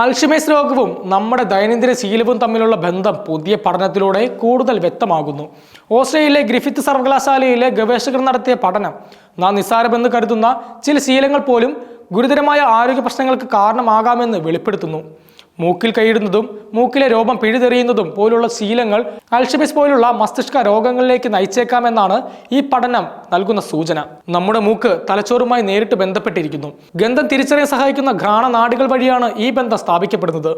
Alzheimer's രോഗവും നമ്മുടെ ദൈനംദിന ശീലവും തമ്മിലുള്ള ബന്ധം പുതിയ പഠനത്തിലൂടെ കൂടുതൽ വ്യക്തമാകുന്നു. ഓസ്ട്രേലിയയിലെ ഗ്രിഫിത്ത് സർവകലാശാലയിലെ ഗവേഷകർ നടത്തിയ പഠനം നാം നിസ്സാരമെന്ന് കരുതുന്ന ചില ശീലങ്ങൾ പോലും ഗുരുതരമായ ആരോഗ്യ പ്രശ്നങ്ങൾക്ക് കാരണമാകാമെന്ന് വെളിപ്പെടുത്തുന്നു. മൂക്കിൽ കൈയിടുന്നതും മൂക്കിലെ രോമം പിഴുതെറിയുന്നതും പോലുള്ള ശീലങ്ങൾ അൽഷബിസ് പോലുള്ള മസ്തിഷ്ക രോഗങ്ങളിലേക്ക് നയിച്ചേക്കാമെന്നാണ് ഈ പഠനം നൽകുന്ന സൂചന. നമ്മുടെ മൂക്ക് തലച്ചോറുമായി നേരിട്ട് ബന്ധപ്പെട്ടിരിക്കുന്നു. ഗന്ധം തിരിച്ചറിയാൻ സഹായിക്കുന്ന ഘ്രാണനാടുകൾ വഴിയാണ് ഈ ബന്ധം സ്ഥാപിക്കപ്പെടുന്നത്.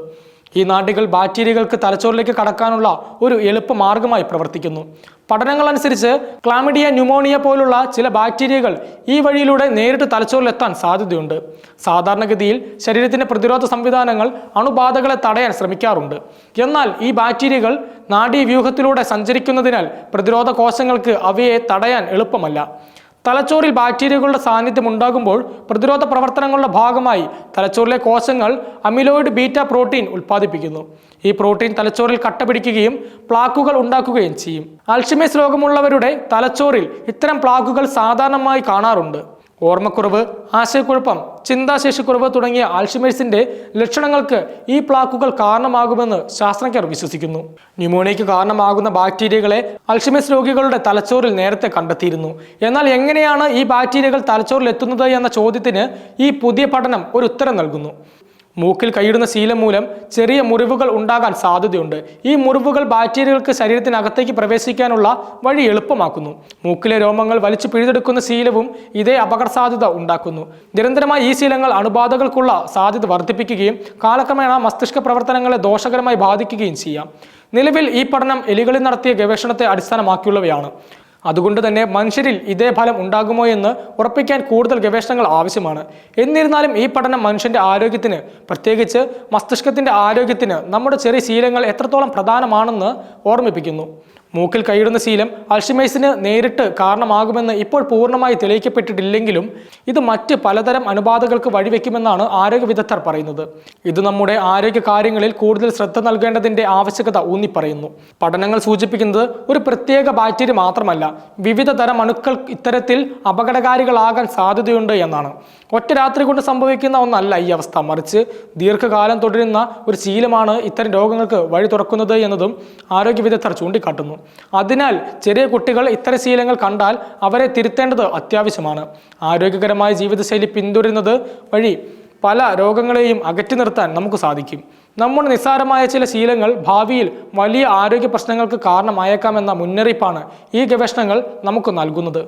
ഈ നാഡികൾ ബാക്ടീരിയകൾക്ക് തലച്ചോറിലേക്ക് കടക്കാനുള്ള ഒരു എളുപ്പ മാർഗമായി പ്രവർത്തിക്കുന്നു. പഠനങ്ങൾ അനുസരിച്ച് ക്ലാമിഡിയ ന്യൂമോണിയ പോലുള്ള ചില ബാക്ടീരിയകൾ ഈ വഴിയിലൂടെ നേരിട്ട് തലച്ചോറിലെത്താൻ സാധ്യതയുണ്ട്. സാധാരണഗതിയിൽ ശരീരത്തിന്റെ പ്രതിരോധ സംവിധാനങ്ങൾ അണുബാധകളെ തടയാൻ ശ്രമിക്കാറുണ്ട്. എന്നാൽ ഈ ബാക്ടീരിയകൾ നാഡീവ്യൂഹത്തിലൂടെ സഞ്ചരിക്കുന്നതിനാൽ പ്രതിരോധ കോശങ്ങൾക്ക് അവയെ തടയാൻ എളുപ്പമല്ല. തലച്ചോറിൽ ബാക്ടീരിയകളുടെ സാന്നിധ്യം ഉണ്ടാകുമ്പോൾ പ്രതിരോധ പ്രവർത്തനങ്ങളുടെ ഭാഗമായി തലച്ചോറിലെ കോശങ്ങൾ അമിലോയിഡ് ബീറ്റ പ്രോട്ടീൻ ഉൽപ്പാദിപ്പിക്കുന്നു. ഈ പ്രോട്ടീൻ തലച്ചോറിൽ കട്ട പിടിക്കുകയും പ്ലാക്കുകൾ ഉണ്ടാക്കുകയും ചെയ്യും. അൽഷിമേസ് രോഗമുള്ളവരുടെ തലച്ചോറിൽ ഇത്തരം പ്ലാക്കുകൾ സാധാരണമായി കാണാറുണ്ട്. ഓർമ്മക്കുറവ് ആശയക്കുഴപ്പം ചിന്താശേഷിക്കുറവ് തുടങ്ങിയ ആൽഷിമേഴ്സിന്റെ ലക്ഷണങ്ങൾക്ക് ഈ പ്ലാക്കുകൾ കാരണമാകുമെന്ന് ശാസ്ത്രജ്ഞർ വിശ്വസിക്കുന്നു. ന്യൂമോണിയയ്ക്ക് കാരണമാകുന്ന ബാക്ടീരിയകളെ അൽഷിമേഴ്സ് രോഗികളുടെ തലച്ചോറിൽ നേരത്തെ കണ്ടെത്തിയിരുന്നു. എന്നാൽ എങ്ങനെയാണ് ഈ ബാക്ടീരിയകൾ തലച്ചോറിൽ എത്തുന്നത് എന്ന ചോദ്യത്തിന് ഈ പുതിയ പഠനം ഒരു ഉത്തരം നൽകുന്നു. മൂക്കിൽ കൈയിടുന്ന ശീലം മൂലം ചെറിയ മുറിവുകൾ ഉണ്ടാകാൻ സാധ്യതയുണ്ട്. ഈ മുറിവുകൾ ബാക്ടീരിയകൾക്ക് ശരീരത്തിനകത്തേക്ക് പ്രവേശിക്കാനുള്ള വഴി എളുപ്പമാക്കുന്നു. മൂക്കിലെ രോമങ്ങൾ വലിച്ചു പിഴുതെടുക്കുന്ന ശീലവും ഇതേ അപകട സാധ്യത ഉണ്ടാക്കുന്നു. നിരന്തരമായി ഈ ശീലങ്ങൾ അണുബാധകൾക്കുള്ള സാധ്യത വർദ്ധിപ്പിക്കുകയും കാലക്രമേണ മസ്തിഷ്ക പ്രവർത്തനങ്ങളെ ദോഷകരമായി ബാധിക്കുകയും ചെയ്യാം. നിലവിൽ ഈ പഠനം എലികളിൽ നടത്തിയ ഗവേഷണത്തെ അടിസ്ഥാനമാക്കിയുള്ളവയാണ്. അതുകൊണ്ട് തന്നെ മനുഷ്യരിൽ ഇതേ ഫലം ഉണ്ടാകുമോ എന്ന് ഉറപ്പിക്കാൻ കൂടുതൽ ഗവേഷണങ്ങൾ ആവശ്യമാണ്. എന്നിരുന്നാലും ഈ പഠനം മനുഷ്യന്റെ ആരോഗ്യത്തിന് പ്രത്യേകിച്ച് മസ്തിഷ്കത്തിന്റെ ആരോഗ്യത്തിന് നമ്മുടെ ചെറിയ ശീലങ്ങൾ എത്രത്തോളം പ്രധാനമാണെന്ന് ഓർമ്മിപ്പിക്കുന്നു. മൂക്കിൽ കൈയിടുന്ന ശീലം അൾഷിമേഴ്സിന് നേരിട്ട് കാരണമാകുമെന്ന് ഇപ്പോൾ പൂർണമായി തെളിയിക്കപ്പെട്ടിട്ടില്ലെങ്കിലും ഇത് മറ്റ് പലതരം അനുബാധകൾക്ക് വഴിവെക്കുമെന്നാണ് ആരോഗ്യ വിദഗ്ധർ പറയുന്നത്. ഇത് നമ്മുടെ ആരോഗ്യ കാര്യങ്ങളിൽ കൂടുതൽ ശ്രദ്ധ നൽകേണ്ടതിന്റെ ആവശ്യകത ഊന്നിപ്പറയുന്നു. പഠനങ്ങൾ സൂചിപ്പിക്കുന്നത് ഒരു പ്രത്യേക ബാക്ടീരിയ മാത്രമല്ല വിവിധ തരം അണുക്കൾ ഇത്തരത്തിൽ അപകടകാരികളാകാൻ സാധ്യതയുണ്ട് എന്നാണ്. ഒറ്റ രാത്രി കൊണ്ട് സംഭവിക്കുന്ന ഒന്നല്ല ഈ അവസ്ഥ. മറിച്ച് ദീർഘകാലം തുടരുന്ന ഒരു ശീലമാണ് ഇത്തരം രോഗങ്ങൾക്ക് വഴി തുറക്കുന്നത് എന്നതും ആരോഗ്യ വിദഗ്ധർ ചൂണ്ടിക്കാട്ടുന്നു. അതിനാൽ ചെറിയ കുട്ടികൾ ഇത്തരം ശീലങ്ങൾ കണ്ടാൽ അവരെ തിരുത്തേണ്ടത് അത്യാവശ്യമാണ്. ആരോഗ്യകരമായ ജീവിതശൈലി പിന്തുടരുന്നത് വഴി പല രോഗങ്ങളെയും അകറ്റി നിർത്താൻ നമുക്ക് സാധിക്കും. നമ്മുടെ നിസ്സാരമായ ചില ശീലങ്ങൾ ഭാവിയിൽ വലിയ ആരോഗ്യ പ്രശ്നങ്ങൾക്ക് കാരണമായേക്കാമെന്ന മുന്നറിയിപ്പാണ് ഈ ഗവേഷണങ്ങൾ നമുക്ക് നൽകുന്നത്.